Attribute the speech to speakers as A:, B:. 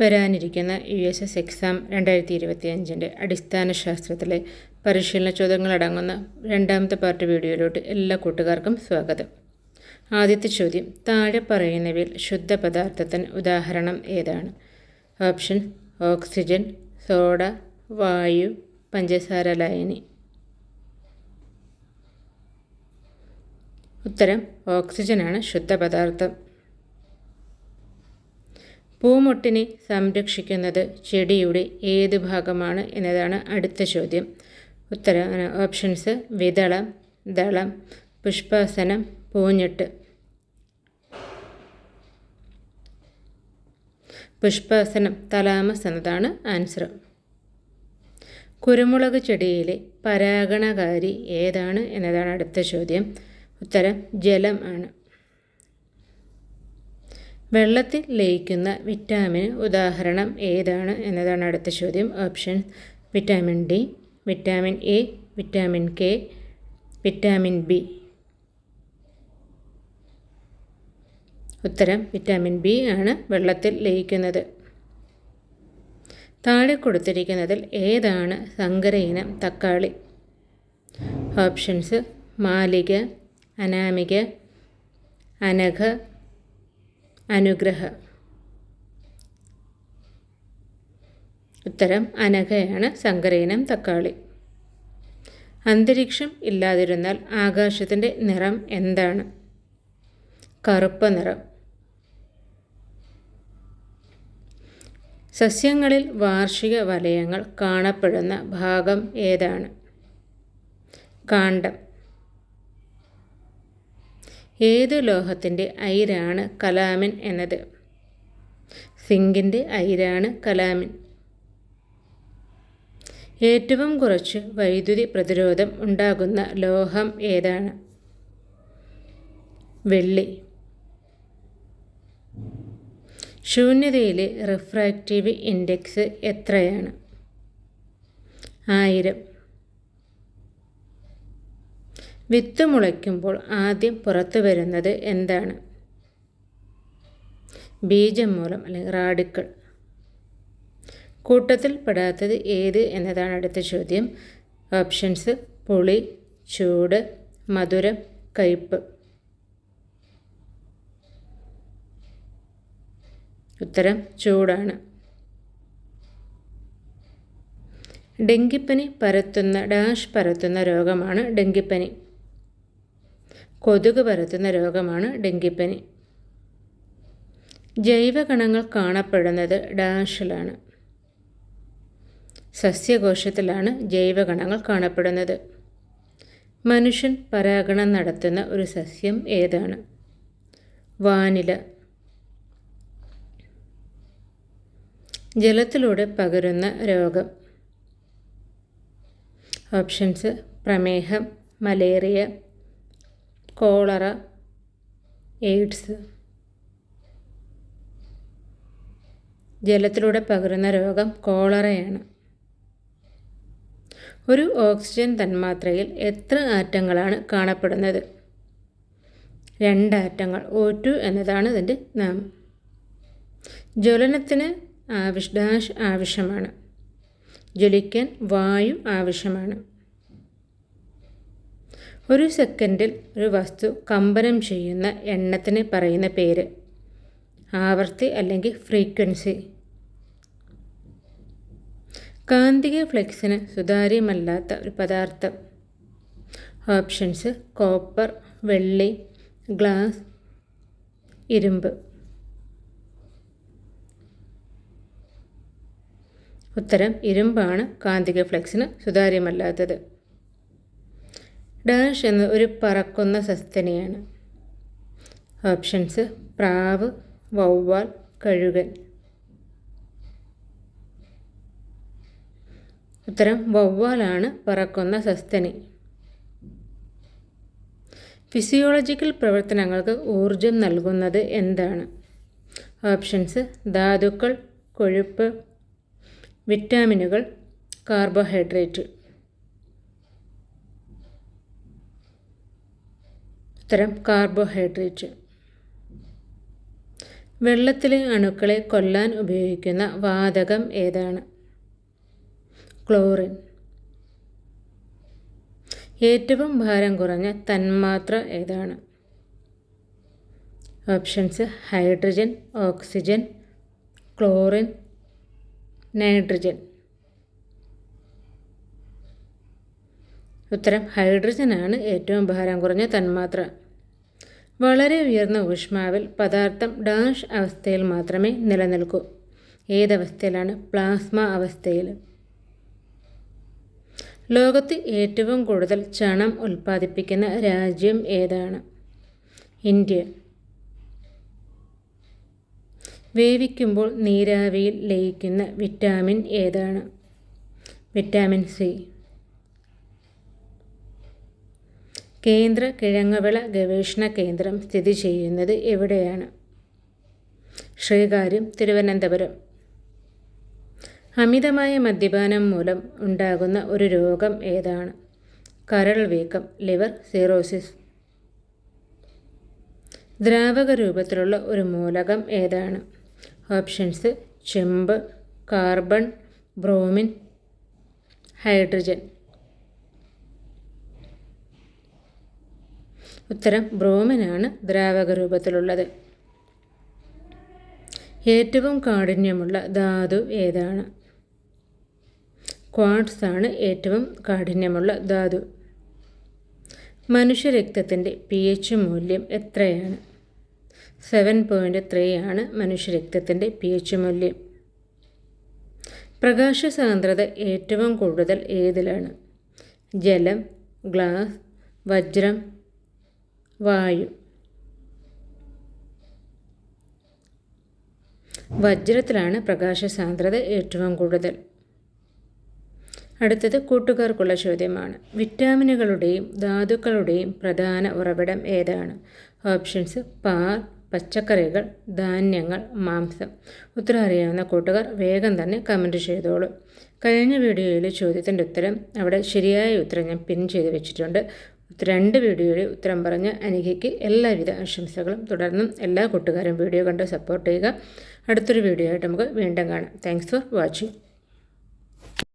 A: വരാനിരിക്കുന്ന U S S exam രണ്ടായിരത്തി ഇരുപത്തി അഞ്ചിന്റെ അടിസ്ഥാന ശാസ്ത്രത്തിലെ പരിശീലന ചോദ്യങ്ങളടങ്ങുന്ന രണ്ടാമത്തെ പാർട്ട് വീഡിയോയിലോട്ട് എല്ലാ കൂട്ടുകാർക്കും സ്വാഗതം. ആദ്യത്തെ ചോദ്യം താഴെ പറയുന്നവയിൽ ശുദ്ധ പദാർത്ഥത്തിന് ഉദാഹരണം ഏതാണ്? ഓപ്ഷൻ ഓക്സിജൻ സോഡ വായു പഞ്ചസാര ലായനി. ഉത്തരം ഓക്സിജനാണ് ശുദ്ധ പദാർത്ഥം പൂമൊട്ടിനെ സംരക്ഷിക്കുന്നത് ചെടിയുടെ ഏത് ഭാഗമാണ് എന്നതാണ് അടുത്ത ചോദ്യം. ഉത്തരം ഓപ്ഷൻസ് വിതളം ദളം പുഷ്പാസനം പൂഞ്ഞെട്ട്. പുഷ്പാസനം തലാമസ് എന്നതാണ് ആൻസർ. കുരുമുളക് ചെടിയിലെ പരാഗണകാരി ഏതാണ് എന്നതാണ് അടുത്ത ചോദ്യം. ഉത്തരം ജലം ആണ്. വെള്ളത്തിൽ ലയിക്കുന്ന വിറ്റാമിന് ഉദാഹരണം ഏതാണ് എന്നതാണ് അടുത്ത ചോദ്യം. Option vitamin D vitamin A vitamin K vitamin B. ഉത്തരം വിറ്റാമിൻ ബി ആണ് വെള്ളത്തിൽ ലയിക്കുന്നത്. താഴെ കൊടുത്തിരിക്കുന്നതിൽ ഏതാണ് സങ്കര ഇനം തക്കാളി? ഓപ്ഷൻസ് മാലിക അനാമിക അനഘ അനുഗ്രഹ. ഉത്തരം അനഘയാണ് സങ്കരയിനം തക്കാളി. അന്തരീക്ഷം ഇല്ലാതിരുന്നാൽ ആകാശത്തിന്റെ നിറം എന്താണ്? കറുപ്പ് നിറം. സസ്യങ്ങളിൽ വാർഷിക വലയങ്ങൾ കാണപ്പെടുന്ന ഭാഗം ഏതാണ്? കാണ്ഡം. ഏതു ലോഹത്തിന്റെ അയിരാണ് കലാമിൻ എന്നത്? സിങ്കിന്റെ അയിരാണ് കലാമിൻ. ഏറ്റവും കുറച്ച് വൈദ്യുതി പ്രതിരോധം ഉണ്ടാകുന്ന ലോഹം ഏതാണ്? വെള്ളി. ശൂന്യതയിലെ റിഫ്രാക്റ്റീവ് ഇൻഡെക്സ് എത്രയാണ്? ആയിരം. വിത്ത് മുളയ്ക്കുമ്പോൾ ആദ്യം പുറത്തു വരുന്നത് എന്താണ്? ബീജം മൂലം അല്ലെങ്കിൽ റാഡിക്കൾ. കൂട്ടത്തിൽ പെടാത്തത് ഏത് എന്നതാണ് അടുത്ത ചോദ്യം. ഓപ്ഷൻസ് പുളി ചൂട് മധുരം കയ്പ്പ്. ഉത്തരം ചൂടാണ്. ഡെങ്കിപ്പനി പരത്തുന്ന ഡാഷ് പരത്തുന്ന രോഗമാണ് ഡെങ്കിപ്പനി. കൊതുക് പരത്തുന്ന രോഗമാണ് ഡെങ്കിപ്പനി. ജൈവകണങ്ങൾ കാണപ്പെടുന്നത് ഡാഷിലാണ്. സസ്യകോശത്തിലാണ് ജൈവകണങ്ങൾ കാണപ്പെടുന്നത്. മനുഷ്യൻ പരാഗണം നടത്തുന്ന ഒരു സസ്യം ഏതാണ്? വാനില. ജലത്തിലൂടെ പകരുന്ന രോഗം. ഓപ്ഷൻസ് പ്രമേഹം മലേറിയ കോളറ എയ്ഡ്സ് ജലത്തിലൂടെ പകരുന്ന രോഗം കോളറയാണ്. ഒരു ഓക്സിജൻ തന്മാത്രയിൽ എത്ര ആറ്റങ്ങളാണ് കാണപ്പെടുന്നത്? രണ്ടാറ്റങ്ങൾ ഒ ടു എന്നതാണ് ഇതിന്റെ നാമം. ജ്വലനത്തിന് ആവശ്യ ആവശ്യമാണ്. ജ്വലിക്കാൻ വായു ആവശ്യമാണ്. ഒരു സെക്കൻഡിൽ ഒരു വസ്തു കമ്പനം ചെയ്യുന്ന എണ്ണത്തിന് പറയുന്ന പേര്. ആവർത്തി അല്ലെങ്കിൽ ഫ്രീക്വൻസി. കാന്തിക ഫ്ലെക്സിന് സുതാര്യമല്ലാത്ത ഒരു പദാർത്ഥം. ഓപ്ഷൻസ് കോപ്പർ വെള്ളി ഗ്ലാസ് ഇരുമ്പ്. ഉത്തരം ഇരുമ്പാണ് കാന്തിക ഫ്ലെക്സിന് സുതാര്യമല്ലാത്തത്. ഡാഷ് എന്ന ഒരു പറക്കുന്ന സസ്തനിയാണ്. ഓപ്ഷൻസ് പ്രാവ് വവ്വാൽ കഴുകൻ. ഉത്തരം വവ്വാലാണ് പറക്കുന്ന സസ്തനി. ഫിസിയോളജിക്കൽ പ്രവർത്തനങ്ങൾക്ക് ഊർജം നൽകുന്നത് എന്താണ്? ഓപ്ഷൻസ് ധാതുക്കൾ കൊഴുപ്പ് വിറ്റാമിനുകൾ കാർബോഹൈഡ്രേറ്റ്. ഉത്തരം കാർബോഹൈഡ്രേറ്റ്. വെള്ളത്തിലെ അണുക്കളെ കൊല്ലാൻ ഉപയോഗിക്കുന്ന വാതകം ഏതാണ്? ക്ലോറിൻ. ഏറ്റവും ഭാരം കുറഞ്ഞ തന്മാത്ര ഏതാണ്? Options hydrogen oxygen chlorine nitrogen. ഉത്തരം ഹൈഡ്രജനാണ് ഏറ്റവും ഭാരം കുറഞ്ഞ തന്മാത്ര. വളരെ ഉയർന്ന ഊഷ്മാവിൽ പദാർത്ഥം ഡാഷ് അവസ്ഥയിൽ മാത്രമേ നിലനിൽക്കൂ. ഏതവസ്ഥയിലാണ് പ്ലാസ്മ അവസ്ഥയിൽ? ലോകത്ത് ഏറ്റവും കൂടുതൽ ചണം ഉൽപ്പാദിപ്പിക്കുന്ന രാജ്യം ഏതാണ്? ഇന്ത്യ. വേവിക്കുമ്പോൾ നീരാവിയിൽ ലയിക്കുന്ന വിറ്റാമിൻ ഏതാണ്? Vitamin C. കേന്ദ്ര കിഴങ്ങുവിള ഗവേഷണ കേന്ദ്രം സ്ഥിതി ചെയ്യുന്നത് എവിടെയാണ്? ശ്രീകാര്യം തിരുവനന്തപുരം. അമിതമായ മദ്യപാനം മൂലം ഉണ്ടാകുന്ന ഒരു രോഗം ഏതാണ്? കരൾ വീക്കം ലിവർ സീറോസിസ്. ദ്രാവക രൂപത്തിലുള്ള ഒരു മൂലകം ഏതാണ്? ഓപ്ഷൻസ് ചെമ്പ് കാർബൺ ബ്രോമിൻ ഹൈഡ്രജൻ. ഉത്തരം ബ്രോമിനാണ് ദ്രാവക രൂപത്തിലുള്ളത് ഏറ്റവും കാഠിന്യമുള്ള ധാതു ഏതാണ്? ക്വാഡ്സ് ആണ് ഏറ്റവും കാഠിന്യമുള്ള ധാതു. മനുഷ്യരക്തത്തിന്റെ പി എച്ച് മൂല്യം എത്രയാണ്? സെവൻ പോയിന്റ് ത്രീ ആണ് മനുഷ്യരക്തത്തിന്റെ പി എച്ച് മൂല്യം. പ്രകാശ സാന്ദ്രത ഏറ്റവും കൂടുതൽ ഏതിലാണ്? ജലം ഗ്ലാസ് വജ്രം വായു. വജ്രത്തിലാണ് പ്രകാശ സാന്ദ്രത ഏറ്റവും കൂടുതൽ. അടുത്തത് കൂട്ടുകാർക്കുള്ള ചോദ്യമാണ്. വിറ്റാമിനുകളുടെയും ധാതുക്കളുടെയും പ്രധാന ഉറവിടം ഏതാണ്? ഓപ്ഷൻസ് പാൽ പച്ചക്കറികൾ ധാന്യങ്ങൾ മാംസം. ഉത്തരം അറിയാവുന്ന കൂട്ടുകാർ വേഗം തന്നെ കമന്റ് ചെയ്തോളൂ. കഴിഞ്ഞ വീഡിയോയിലെ ചോദ്യത്തിന്റെ ഉത്തരം അവിടെ ശരിയായ ഉത്തരം ഞാൻ പിൻ ചെയ്ത് വെച്ചിട്ടുണ്ട്. രണ്ട് വീഡിയോയുടെ ഉത്തരം പറഞ്ഞ അനികയ്ക്ക് എല്ലാവിധ ആശംസകളും. തുടർന്നും എല്ലാ കൂട്ടുകാരും വീഡിയോ കണ്ട് സപ്പോർട്ട് ചെയ്യുക. അടുത്തൊരു വീഡിയോ ആയിട്ട് നമുക്ക് വീണ്ടും കാണാം. Thanks for watching